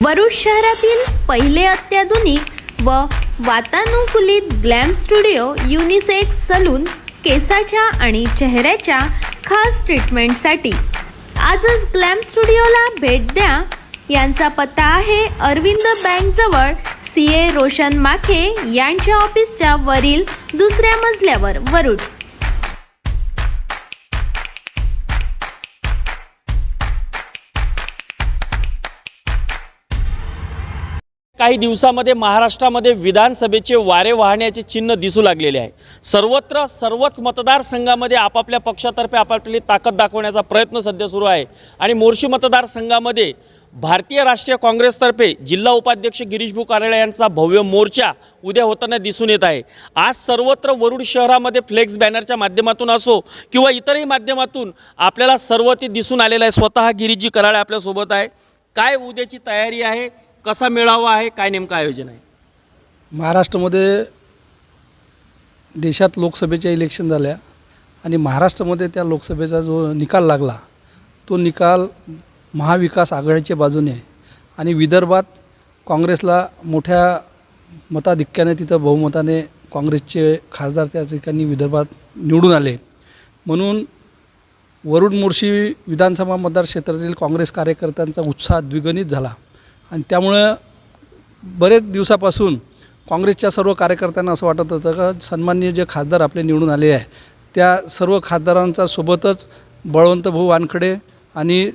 वरुड शहरातील पहिले अत्याधुनिक व वातानुकूलित ग्लॅम स्टुडिओ युनिसेक्स सलून केसाच्या आणि चेहऱ्याच्या खास ट्रीटमेंटसाठी आजच ग्लॅम स्टुडिओला भेट द्या. यांचा पत्ता आहे अरविंद बँकजवळ सी ए रोशन माखे यांच्या ऑफिसच्या वरील दुसऱ्या मजल्यावर. वरुड. काही दिवसामध्ये महाराष्ट्रामध्ये विधानसभेचे वारे वाहण्याचे चिन्ह दिसू लागलेले आहे. सर्वत्र सर्वच मतदारसंघामध्ये आपापल्या पक्षातर्फे आपापली ताकद दाखवण्याचा प्रयत्न सध्या सुरू आहे. आणि मोर्शी मतदारसंघामध्ये भारतीय राष्ट्रीय काँग्रेसतर्फे जिल्हा उपाध्यक्ष गिरीश कारळे यांचा भव्य मोर्चा उद्या होताना दिसून येत आहे. आज सर्वत्र वरुड शहरामध्ये फ्लेक्स बॅनरच्या माध्यमातून असो किंवा इतरही माध्यमातून आपल्याला सर्व ते दिसून आलेलं आहे. स्वतः गिरीशजी कराळे आपल्यासोबत आहे. काय उद्याची तयारी आहे? कसा मेळावा आहे काय नेमकं आयोजन आहे? महाराष्ट्रामध्ये देशात लोकसभेच्या इलेक्शन झाल्या आणि महाराष्ट्रामध्ये त्या लोकसभेचा जो निकाल लागला तो निकाल महाविकास आघाडीच्या बाजूने आहे. आणि विदर्भात काँग्रेसला मोठ्या मताधिक्याने तिथं बहुमताने काँग्रेसचे खासदार त्या ठिकाणी विदर्भात निवडून आले. म्हणून वरुण मोर्शी विधानसभा मतदार क्षेत्रातील काँग्रेस कार्यकर्त्यांचा उत्साह द्विगणित झाला. आणि त्यामुळं बरेच दिवसापासून काँग्रेसच्या सर्व कार्यकर्त्यांना असं वाटत होतं का सन्माननीय जे खासदार आपले निवडून आले आहे त्या सर्व खासदारांचा सोबतच बळवंत भाऊ वानखडे आणि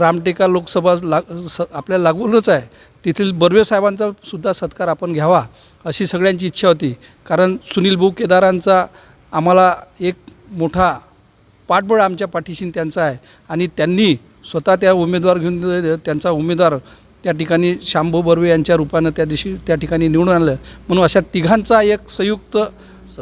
रामटेका लोकसभा लाग स आपल्याला लागूनच आहे. तेथील बर्वे साहेबांचा सुद्धा सत्कार आपण घ्यावा अशी सगळ्यांची इच्छा होती. कारण सुनील भाऊ केदारांचा आम्हाला एक मोठा पाठबळ आमच्या पाठीशी त्यांचा आहे आणि त्यांनी स्वतः त्या उमेदवार घेऊन त्यांचा उमेदवार त्या ठिकाणी शांभू बर्वे यांच्या रूपानं त्या दिवशी त्या ठिकाणी निवडून आणलं म्हणून अशा तिघांचा एक संयुक्त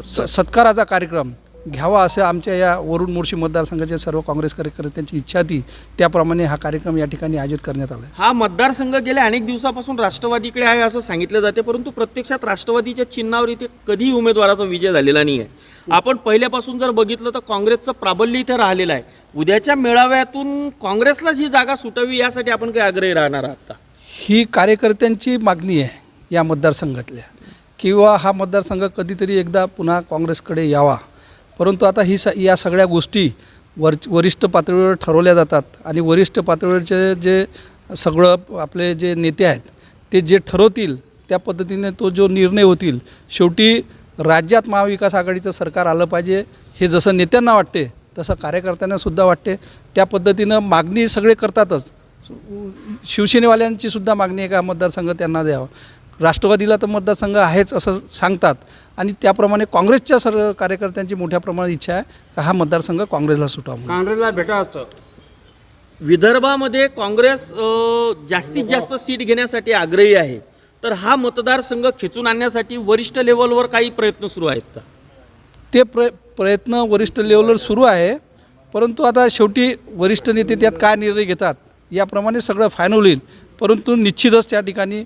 स सत्काराचा कार्यक्रम घ्यावा असं आमच्या या वरुण मोर्शी मतदारसंघाच्या सर्व काँग्रेस कार्यकर्त्यांची इच्छा होती. त्याप्रमाणे हा कार्यक्रम या ठिकाणी आयोजित करण्यात आला. हा मतदारसंघ गेल्या अनेक दिवसापासून राष्ट्रवादीकडे आहे असं सांगितलं जाते परंतु प्रत्यक्षात राष्ट्रवादीच्या चिन्हावर इथे कधीही उमेदवाराचा विजय झालेला नाही आहे आपण पहिल्यापासून जर बघितलं तर काँग्रेसचं प्राबल्य इथे राहिलेलं आहे. उद्याच्या मेळाव्यातून काँग्रेसलाच ही जागा सुटावी यासाठी आपण काही आग्रही राहणार आहात का? ही कार्यकर्त्यांची मागणी आहे या मतदारसंघातल्या. किंवा हा मतदारसंघ कधीतरी एकदा पुन्हा काँग्रेसकडे यावा. परंतु आता ही स या सगळ्या गोष्टी वर वरिष्ठ पातळीवर ठरवल्या जातात आणि वरिष्ठ पातळीवरचे जे सगळं आपले जे नेते आहेत ते जे ठरवतील त्या पद्धतीने तो जो निर्णय होतील शेवटी राज्यात महाविकास आघाडीचं सरकार आलं पाहिजे हे जसं नेत्यांना वाटते तसं कार्यकर्त्यांनासुद्धा वाटते त्या पद्धतीनं मागणी सगळे करतातच. शिवसेनेवाल्यांची सुद्धा मागणी आहे का मतदारसंघ त्यांना द्यावा. राष्ट्रवादीला तर मतदारसंघ आहेच असं सांगतात. आणि त्याप्रमाणे काँग्रेसच्या सर्व कार्यकर्त्यांची मोठ्या प्रमाणात इच्छा आहे का हा मतदारसंघ काँग्रेसला सुटावा. काँग्रेसला भेटायचं विदर्भामध्ये काँग्रेस जास्तीत जास्त सीट घेण्यासाठी आग्रही आहे. तर हा मतदारसंघ खेचून आणण्यासाठी वरिष्ठ लेवलवर काही प्रयत्न सुरू आहेत का? ते प्र प्रयत्न वरिष्ठ लेवलवर सुरू आहे. परंतु आता शेवटी वरिष्ठ नेते त्यात काय निर्णय घेतात? याप्रमाणे सगळं फायनल होईल. परंतु निश्चितच त्या ठिकाणी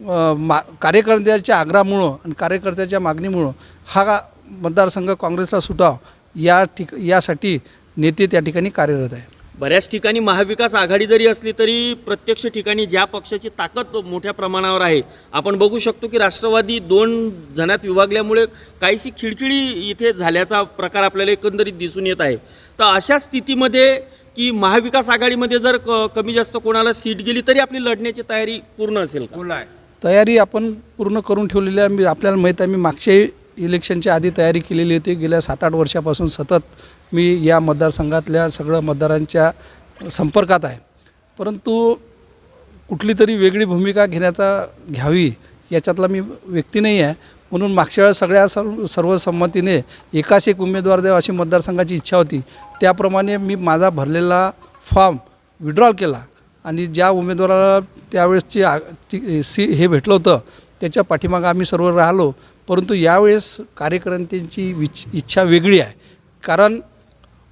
मा कार्यकर्त्याच्या आग्रहामुळं आणि कार्यकर्त्याच्या मागणीमुळं हा मतदारसंघ काँग्रेसला सुटाव या ठिक यासाठी नेते त्या ठिकाणी कार्यरत आहे बऱ्याच ठिकाणी महाविकास आघाडी जरी असली तरी प्रत्यक्ष ठिकाणी ज्या पक्षाची ताकद मोठ्या प्रमाणावर आहे आपण बघू शकतो की राष्ट्रवादी दोन जणात विभागल्यामुळे काहीशी खिडखिडी इथे झाल्याचा प्रकार आपल्याला एकंदरीत दिसून येत आहे. तर अशा स्थितीमध्ये की महाविकास आघाडीमध्ये जर क कमी जास्त कोणाला सीट गेली तरी आपली लढण्याची तयारी पूर्ण असेल का? फुल आहे. तयारी आपण पूर्ण करून ठेवलेली आहे. मी आपल्याला माहीत आहे मी मागच्या इलेक्शनच्या आधी तयारी केलेली होती. गेल्या सात आठ वर्षापासून सतत मी या मतदारसंघातल्या सगळ्या मतदारांच्या संपर्कात आहे. परंतु कुठली तरी वेगळी भूमिका घेण्याचा घ्यावी याच्यातला मी व्यक्ती नाही आहे. म्हणून मागच्या वेळेस सगळ्या सर्व सर्वसंमतीने एकाच एक उमेदवार द्यावा अशी मतदारसंघाची इच्छा होती. त्याप्रमाणे मी माझा भरलेला फॉर्म विड्रॉल केला आणि ज्या उमेदवाराला त्यावेळेसची आ सी हे भेटलं होतं त्याच्या पाठीमागं आम्ही सर्व राहिलो. परंतु यावेळेस कार्यकर्त्यांची विच इच्छा वेगळी आहे. कारण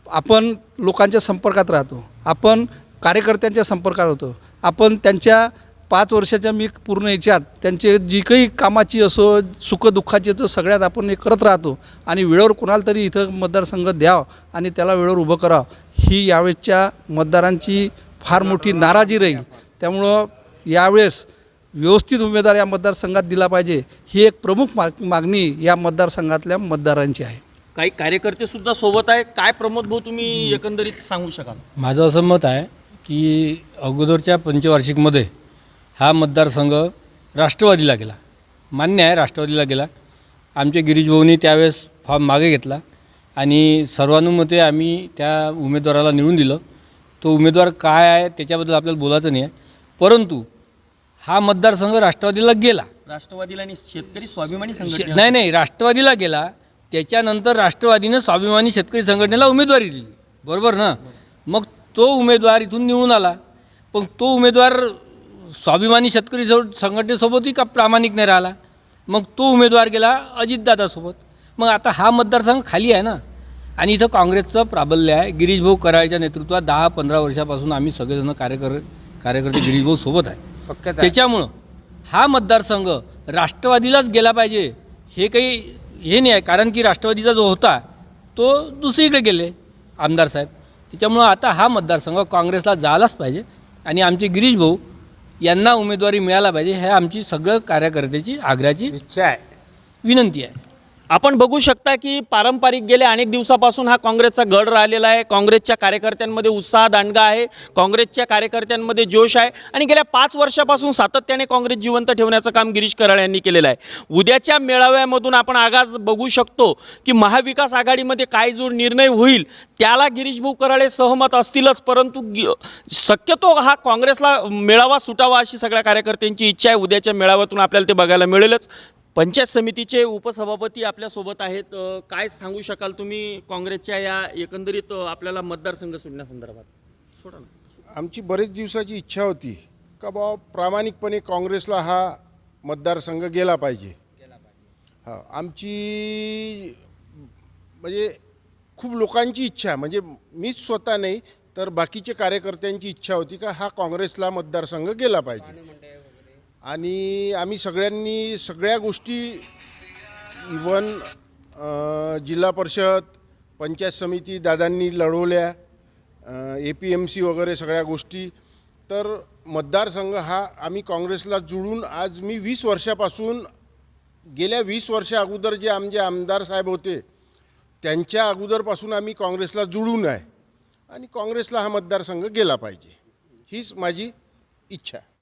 आपण लोकांच्या संपर्कात राहतो. आपण कार्यकर्त्यांच्या संपर्कात होतो. आपण त्यांच्या पाच वर्षाच्या मी पूर्ण याच्यात त्यांचे जी काही कामाची असो सुखदुःखाची तर सगळ्यात आपण हे करत राहतो. आणि वेळेवर कोणाला तरी इथं मतदारसंघ द्यावं आणि त्याला वेळेवर उभं करावं. ही यावेळेसच्या मतदारांची फार मोठी नाराजी राहील. त्यामुळं यावेळेस व्यवस्थित उमेदवार या मतदारसंघात दिला पाहिजे. ही एक प्रमुख माग मागणी या मतदारसंघातल्या मतदारांची आहे. काही कार्यकर्ते सुद्धा सोबत आहे. काय प्रमोद भाऊ तुम्ही एकंदरीत सांगू शकाल? माझं असं मत आहे की अगोदरच्या पंचवार्षिकमध्ये हा मतदारसंघ राष्ट्रवादीला गेला. मान्य आहे राष्ट्रवादीला गेला. आमचे गिरीश भाऊनी त्यावेळेस फॉर्म मागे घेतला आणि सर्वानुमते आम्ही त्या उमेदवाराला निवडून दिलं. तो उमेदवार काय आहे त्याच्याबद्दल आपल्याला बोलायचं नाही आहे. परंतु हा मतदारसंघ राष्ट्रवादीला गेला. राष्ट्रवादीला आणि शेतकरी स्वाभिमानी संघटना. नाही नाही राष्ट्रवादीला गेला. त्याच्यानंतर राष्ट्रवादीनं स्वाभिमानी शेतकरी संघटनेला उमेदवारी दिली. बरोबर ना? मग तो उमेदवार इथून निवडून आला. पण तो उमेदवार स्वाभिमानी शेतकरी सो- संघटनेसोबतही का प्रामाणिक नाही राहिला? मग तो उमेदवार गेला अजितदादासोबत. मग आता हा मतदारसंघ खाली आहे ना? आणि इथं काँग्रेसचं प्राबल्य आहे. गिरीश भाऊ कराळच्या नेतृत्वात दहा पंधरा वर्षापासून आम्ही सगळेजण कार्यकर कार्यकर्ते गिरीश भाऊ सोबत आहे. त्याच्यामुळं हा मतदारसंघ राष्ट्रवादीलाच गेला पाहिजे हे काही हे नाही आहे. कारण की राष्ट्रवादीचा जो होता तो दुसरीकडे गेले आमदार साहेब. त्याच्यामुळं आता हा मतदारसंघ काँग्रेसला जायलाच पाहिजे. आणि आमचे गिरीश भाऊ यांना उमेदवारी मिळायला पाहिजे हे आमची सगळं कार्यकर्त्याची आग्र्याची इच्छा आहे. विनंती आहे. आपण बघू शकता की पारंपरिक गेल्या अनेक दिवसापासून हा काँग्रेसचा गड राहिलेला आहे. काँग्रेसच्या कार्यकर्त्यांमध्ये उत्साह दांडगा आहे. काँग्रेसच्या कार्यकर्त्यांमध्ये जोश आहे. आणि गेल्या पाच वर्षापासून सातत्याने काँग्रेस जिवंत ठेवण्याचं काम गिरीश कराड यांनी केलेलं आहे. उद्याच्या मेळाव्यामधून आपण आगाज बघू शकतो की महाविकास आघाडीमध्ये काय जो निर्णय होईल त्याला गिरीश भाऊ कराळे सहमत असतीलच परंतु शक्यतो हा काँग्रेसला मेळावा सुटावा अशी सगळ्या कार्यकर्त्यांची इच्छा आहे. उद्याच्या मेळाव्यातून आपल्याला ते बघायला मिळेलच. पंचायत समितीचे उपसभापती आपल्यासोबत आहेत. अ, काय सांगू शकाल तुम्ही काँग्रेसच्या या एकंदरीत अ, आपल्याला मतदारसंघ सोडण्यासंदर्भात? सोडा ना. आमची बरेच दिवसाची इच्छा होती का बा प्रामाणिकपणे काँग्रेसला हा मतदारसंघ गेला पाहिजे. हा आमची म्हणजे खूप लोकांची इच्छा म्हणजे मीच स्वतः नाही तर बाकीचे कार्यकर्त्यांची इच्छा होती का हा काँग्रेसला मतदारसंघ गेला पाहिजे. आणि आम्ही सगळ्यांनी सगळ्या गोष्टी इवन जिल्हा परिषद पंचायत समिती दादांनी लढवल्या ए पी एम सी वगैरे सगळ्या गोष्टी. तर मतदारसंघ हा आम्ही काँग्रेसला जुळून आज मी वीस वर्षापासून गेल्या वीस वर्षा अगोदर जे आमचे आमदार साहेब होते त्यांच्या अगोदरपासून आम्ही काँग्रेसला जुळून आहे. आणि काँग्रेसला हा मतदारसंघ गेला पाहिजे. हीच माझी इच्छा आहे.